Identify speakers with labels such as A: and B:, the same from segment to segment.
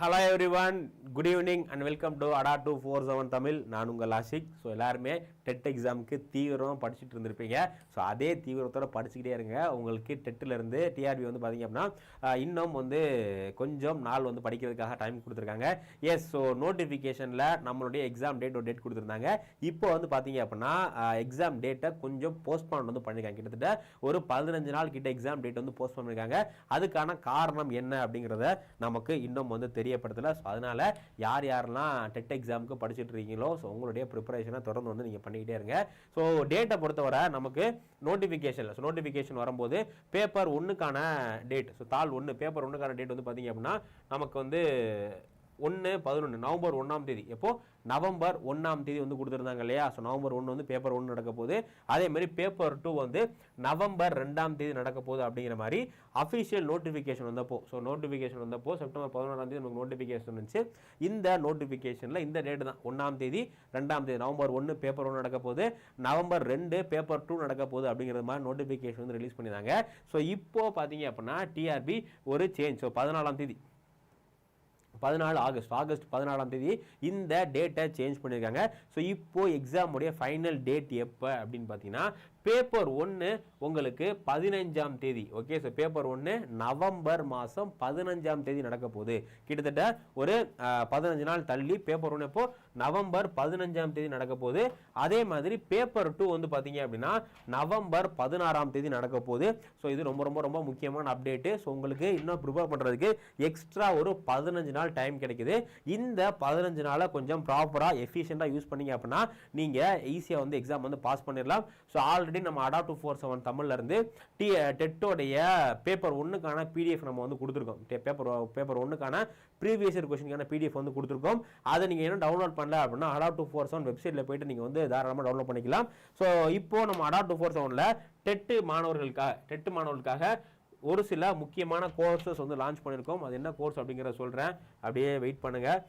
A: Hello everyone good evening and welcome to Adda two four seven Tamil நான் உங்கள் Ashiq so எல்லாருமே dead எக்ஸாமுக்கு தீவிரமாக படிச்சுட்டு இருந்திருப்பீங்க. ஸோ அதே தீவிரத்தோட படிச்சுக்கிட்டே இருங்க. உங்களுக்கு டெட்டில் இருந்து டிஆர்பி வந்து பார்த்தீங்க அப்படின்னா இன்னும் வந்து கொஞ்சம் நாள் வந்து படிக்கிறதுக்காக டைம் கொடுத்துருக்காங்க. எஸ் ஸோ நோட்டிஃபிகேஷனில் நம்மளுடைய எக்ஸாம் டேட் ஒரு டேட் கொடுத்துருந்தாங்க. இப்போ வந்து பார்த்தீங்க அப்படின்னா எக்ஸாம் டேட்டை கொஞ்சம் போஸ்ட்பான் வந்து பண்ணியிருக்காங்க கிட்டத்தட்ட ஒரு பதினஞ்சு நாள் கிட்ட எக்ஸாம் டேட் வந்து போஸ்ட் பண்ணியிருக்காங்க அதுக்கான காரணம் என்ன அப்படிங்கிறத நமக்கு இன்னும் வந்து தெரியும் தெரியப்படுத்தலை. ஸோ அதனால யார் யாரெல்லாம் டெட் எக்ஸாமுக்கு படிச்சுட்டு இருக்கீங்களோ ஸோ உங்களுடைய ப்ரிப்பரேஷனை தொடர்ந்து வந்து நீங்கள் பண்ணிக்கிட்டே இருங்க. ஸோ டேட்டை பொறுத்தவரை நமக்கு நோட்டிஃபிகேஷன் ஸோ நோட்டிஃபிகேஷன் வரும்போது பேப்பர் ஒன்றுக்கான டேட் ஸோ தாள் ஒன்று பேப்பர் ஒன்றுக்கான டேட் வந்து பார்த்தீங்க அப்படின்னா நமக்கு வந்து ஒன்று பதினொன்று நவம்பர் ஒன்றாம் தேதி. எப்போ? நவம்பர் ஒன்றாம் தேதி வந்து கொடுத்துருந்தாங்க இல்லையா? ஸோ நவம்பர் ஒன்று வந்து பேப்பர் ஒன்று நடக்க போகுது. அதே மாதிரி பேப்பர் டூ வந்து நவம்பர் ரெண்டாம் தேதி நடக்க போகுது அப்படிங்கிற மாதிரி அஃபிஷியல் நோட்டிஃபிகேஷன் வந்தப்போ. ஸோ நோட்டிஃபிகேஷன் வந்தப்போ செப்டம்பர் பதினொன்றாம் தேதி நமக்கு நோட்டிஃபிகேஷன் இருந்துச்சு இந்த நோட்டிஃபிகேஷனில் இந்த டேட் தான். ஒன்றாம் தேதி ரெண்டாம் தேதி நவம்பர் ஒன்று பேப்பர் ஒன்று நடக்க போகுது. நவம்பர் ரெண்டு பேப்பர் டூ நடக்க போகுது அப்படிங்கிற மாதிரி நோட்டிஃபிகேஷன் வந்து ரிலீஸ் பண்ணியிருந்தாங்க. ஸோ இப்போ பார்த்தீங்க அப்படின்னா டிஆர்பி ஒரு சேஞ்ச் ஸோ பதினாலாம் தேதி. பதினாலு ஆகஸ்ட் ஆகஸ்ட் பதினாலாம் தேதி இந்த டேட்டை சேஞ்ச் பண்ணியிருக்காங்க ஸோ இப்போது எக்ஸாமுடைய ஃபைனல் டேட் எப்போ அப்படின்னு பார்த்தீங்கன்னா பேப்பர் ஒன்று உங்களுக்கு பதினஞ்சாம் தேதி ஓகே ஸோ பேப்பர் ஒன்று நவம்பர் மாதம் பதினஞ்சாம் தேதி நடக்க போகுது. கிட்டத்தட்ட ஒரு பதினஞ்சு நாள் தள்ளி பேப்பர் ஒன்று இப்போ நவம்பர் பதினஞ்சாம் தேதி நடக்க போகுது. அதே மாதிரி பேப்பர் டூ வந்து பார்த்தீங்க அப்படின்னா நவம்பர் பதினாறாம் தேதி நடக்க போகுது. ஸோ இது ரொம்ப ரொம்ப ரொம்ப முக்கியமான அப்டேட்டு ஸோ உங்களுக்கு இன்னும் ப்ரிப்பேர் பண்ணுறதுக்கு எக்ஸ்ட்ரா ஒரு பதினஞ்சு நாள் டைம் கிடைக்குது. இந்த பதினஞ்சு நாளை கொஞ்சம் ப்ராப்பராக எஃபிஷியண்டாக யூஸ் பண்ணீங்க அப்படின்னா நீங்கள் ஈஸியாக வந்து எக்ஸாம் வந்து பாஸ் பண்ணிடலாம். ஸோ ஆல்ரெடி நம்ம அடா டூ ஃபோர் செவன் தமிழ்லேருந்து டி டெட்டோடைய eh, பேப்பர் ஒன்றுக்கான பிடிஎஃப் நம்ம வந்து கொடுத்துருக்கோம். பேப்பர் பேப்பர் ஒன்றுக்கான ப்ரீவியஸ் இயர் கொஸ்டினுக்கான பிடிஎஃப் வந்து கொடுத்துருக்கோம். அதை நீங்கள் என்ன டவுன்லோட் பண்ணல அப்படின்னா அடா டூ ஃபோர் செவன் வெப்சைட்டில் போயிட்டு நீங்கள் வந்து தாராளமாக டவுன்லோட் பண்ணிக்கலாம். ஸோ இப்போ நம்ம அடா டூ ஃபோர் செவனில் டெட்டு மாணவர்களுக்காக டெட்டு மாணவர்களுக்காக ஒரு சில முக்கியமான கோர்சஸ் வந்து லான்ச் பண்ணியிருக்கோம். அது என்ன கோர்ஸ் அப்படிங்கிறத சொல்கிறேன் அப்படியே வெயிட் பண்ணுங்கள்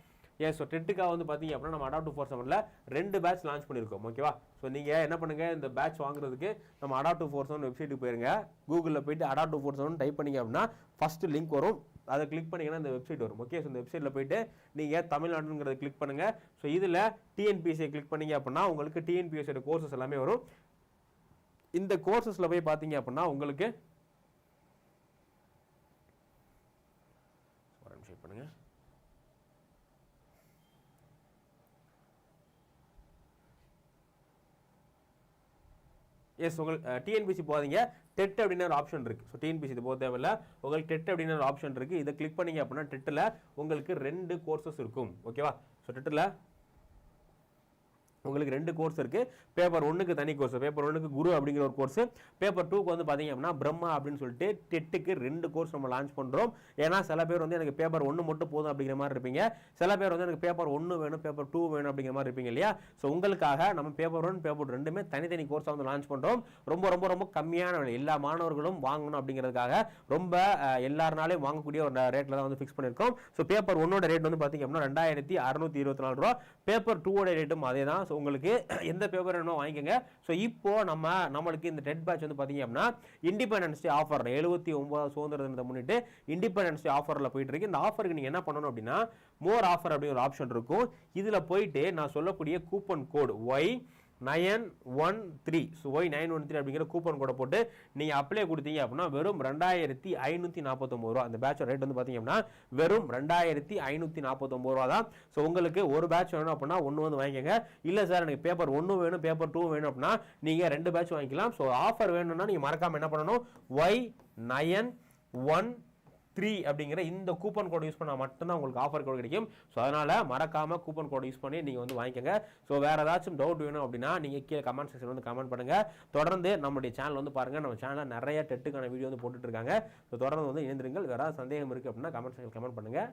A: ஏன் ஸோ டெட்டுக்காக வந்து பார்த்தீங்க அப்படின்னா நம்ம அடாப்ட் ஃபோர் செவனில் ரெண்டு பேட்ச் லான்ச் பண்ணியிருக்கோம் ஓகேவா ஸோ நீங்கள் என்ன பண்ணுங்கள் இந்த பேட்ச் வாங்குறதுக்கு நம்ம அடாப்ட் ஃபோர் செவன் வெப்சைட்டுக்கு போயிருங்க. கூகுளில் போயிட்டு அடாப்ட் ஃபோர் செவன் டைப் பண்ணீங்க அப்படின்னா ஃபஸ்ட்டு லிங்க் வரும். அதை கிளிக் பண்ணீங்கன்னா இந்த வெப்சைட் வரும். ஓகே ஸோ இந்த வெப்சைட்டில் போயிட்டு நீங்கள் தமிழ்நாடுங்கிறத கிளிக் பண்ணுங்கள் ஸோ இதில் டிஎன்பிஎஸ்சியை கிளிக் பண்ணீங்க அப்படின்னா உங்களுக்கு டிஎன்பிஎஸ்சியோட கோர்சஸ் எல்லாமே வரும். இந்த கோர்சஸில் போய் பார்த்தீங்க அப்படின்னா உங்களுக்கு ஒரு நிமிஷம் எஸ் உங்கள் டிஎன்பிசி போகாதீங்க. டெட் அப்படின்னு ஒரு ஆப்ஷன் இருக்குது ஸோ டிஎன்பிசி இது போக தேவையில்ல. உங்களுக்கு டெட் அப்படின்னு ஒரு ஆப்ஷன் இருக்குது இதை கிளிக் பண்ணீங்க அப்படின்னா டெட்டில் உங்களுக்கு ரெண்டு கோர்சஸ் இருக்கும். ஓகேவா ஸோ டெட்டில் உங்களுக்கு ரெண்டு கோர்ஸ் இருக்கு. பேப்பர் ஒன்றுக்கு தனி கோர்ஸ் பேப்பர் ஒன்றுக்கு குரு அப்படிங்கிற ஒரு கோர்ஸ் பேப்பர் டூக்கு வந்து பார்த்தீங்க அப்படின்னா பிரம்மா அப்படின்னு சொல்லிட்டு டெட்டுக்கு ரெண்டு கோர்ஸ் நம்ம லான்ச் பண்ணுறோம் ஏன்னா சில பேர் வந்து எனக்கு பேப்பர் ஒன்று மட்டும் போதும் அப்படிங்கிற மாதிரி இருப்பீங்க. சில பேர் வந்து எனக்கு பேப்பர் ஒன்று வேணும் பேப்பர் டூ வேணும் அப்படிங்கிற மாதிரி இருப்பீங்க இல்லையா? ஸோ உங்களுக்காக நம்ம பேப்பர் ஒன் பேப்பர் ரெண்டுமே தனித்தனி கோர்ஸாக வந்து லான்ச் பண்ணுறோம் ரொம்ப ரொம்ப ரொம்ப கம்மியான விலை. எல்லா மாணவர்களும் வாங்கணும் அப்படிங்கிறதுக்காக ரொம்ப எல்லாருனாலையும் வாங்கக்கூடிய ஒரு ரேட்டில் தான் வந்து ஃபிக்ஸ் பண்ணியிருக்கோம். ஸோ பேப்பர் ஒன்னோட ரேட் வந்து பார்த்தீங்க அப்படின்னா ரெண்டாயிரத்தி அறுநூத்தி இருபத்தி நாலு ரூபா. பேப்பர் டூவோட ரேட்டும் அதே தான் ஸோ உங்களுக்கு எந்த பேப்பர் வேணுமோ வாங்கிக்கோங்க. ஸோ இப்போது நம்ம நம்மளுக்கு இந்த டெட் பேட்ச் வந்து பார்த்தீங்க அப்படின்னா இண்டிபெண்டன்ஸ் டே ஆஃபர் எழுபத்தி ஒன்பதாவது சுதந்திர தினத்தை முன்னிட்டு இண்டிபெண்டன்ஸ் டே ஆஃபரில் போயிட்டு இருக்கு. இந்த ஆஃபருக்கு நீங்கள் என்ன பண்ணணும் அப்படின்னா மோர் ஆஃபர் அப்படி ஒரு ஆப்ஷன் இருக்கும். இதில் போயிட்டு நான் சொல்லக்கூடிய coupon code Y nine one three. So Y nine one three அப்படிங்கிற கூப்பன் கூட போட்டு நீங்கள் அப்ளை கொடுத்தீங்க அப்படின்னா வெறும் ரெண்டாயிரத்தி ஐநூற்றி நாற்பத்தொம்பது ரூபா. அந்த பேட்சோட ரேட் வந்து பார்த்தீங்க அப்படின்னா வெறும் ரெண்டாயிரத்தி ஐநூற்றி நாற்பத்தொம்பது ரூபா தான். ஸோ உங்களுக்கு ஒரு பேட்ச் வேணும் அப்படின்னா ஒன்று வந்து வாங்கிக்கோங்க. இல்லை சார் எனக்கு பேப்பர் ஒன்று வேணும் பேப்பர் டூ வேணும் அப்படின்னா நீங்கள் ரெண்டு பேட்ச் வாங்கிக்கலாம். ஸோ ஆஃபர் வேணும்னா நீங்கள் மறக்காமல் என்ன பண்ணணும்? ஒய் நயன் ஒன் த்ரீ அப்படிங்கிற இந்த கூப்பன் கோடு யூஸ் பண்ணால் மட்டும்தான் உங்களுக்கு ஆஃபர் கோட் கிடைக்கும். ஸோ அதனால் மறக்காமல் கூப்பன் கோடை யூஸ் பண்ணி நீங்கள் வந்து வாங்கிக்கோங்க. ஸோ வேறு ஏதாச்சும் டவுட் வேணும் அப்படின்னா நீங்கள் கீழே கமெண்ட் செக்ஷன் வந்து கமெண்ட் பண்ணுங்கள் தொடர்ந்து நம்முடைய சேனல் வந்து பாருங்கள் நம்ம சேனலில் நிறைய டெட்டுக்கான வீடியோ வந்து போட்டுட்டு இருக்காங்க. ஸோ தொடர்ந்து வந்து இணைந்திருங்கள். வேறு ஏதாவது சந்தேகம் இருக்குது அப்படின்னா கமெண்ட் செக்ஷன் கமெண்ட் பண்ணுங்கள்